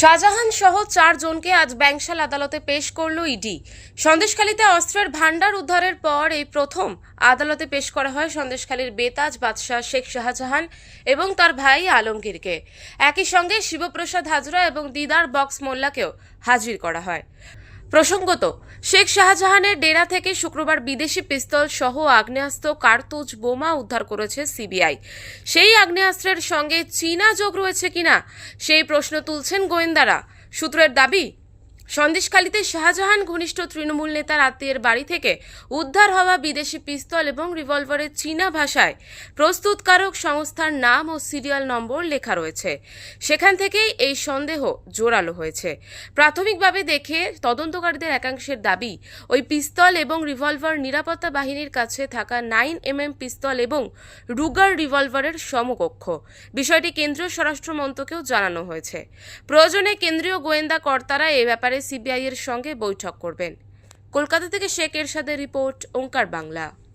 শাহজাহান সহ চারজনকে আজ ব্যাংশাল আদালতে পেশ করল ইডি। সন্দেশখালীতে অস্ত্রের ভাণ্ডার উদ্ধারের পর এই প্রথম আদালতে পেশ করা হয় সন্দেশখালীর বেতাজ বাদশাহ শেখ শাহজাহান এবং তার ভাই আলমগীরকে। একই সঙ্গে শিবপ্রসাদ হাজরা এবং দিদার বক্স মোল্লাকেও হাজির করা হয়। প্রসঙ্গত, শেখ শাহজাহানের ডেরা থেকে শুক্রবার বিদেশি পিস্তল সহ আগ্নেয়াস্ত্র, কার্তুজ, বোমা উদ্ধার করেছে সিবিআই। সেই আগ্নেয়াস্ত্রের সঙ্গে চীনা যোগ রয়েছে কিনা, সেই প্রশ্ন তুলছেন গোয়েন্দারা। সূত্রের দাবি সন্দেশখালীতে শাহজাহান ঘনিষ্ঠ তৃণমূল নেতার আত্মীয়ের বাড়ি থেকে উদ্ধার হওয়া বিদেশি পিস্তল এবং রিভলভারের চীনা ভাষায় প্রস্তুতকারক সংস্থার নাম ও সিরিয়াল নম্বর লেখা রয়েছে। সেখান থেকেই এই সন্দেহ জোরালো হয়েছে। প্রাথমিকভাবে দেখে তদন্তকারীদের একাংশের দাবি, ওই পিস্তল এবং রিভলভার নিরাপত্তা বাহিনীর কাছে থাকা নাইন এম এম পিস্তল এবং রুগার রিভলভারের সমকক্ষ। বিষয়টি কেন্দ্রীয় স্বরাষ্ট্র মন্ত্রকেও জানানো হয়েছে। প্রয়োজনে কেন্দ্রীয় গোয়েন্দা কর্তারা এ ব্যাপারে সিবিআই এর সঙ্গে বৈঠক করবেন। কলকাতা থেকে শেখ এরশাদের রিপোর্ট ওঙ্কার বাংলা।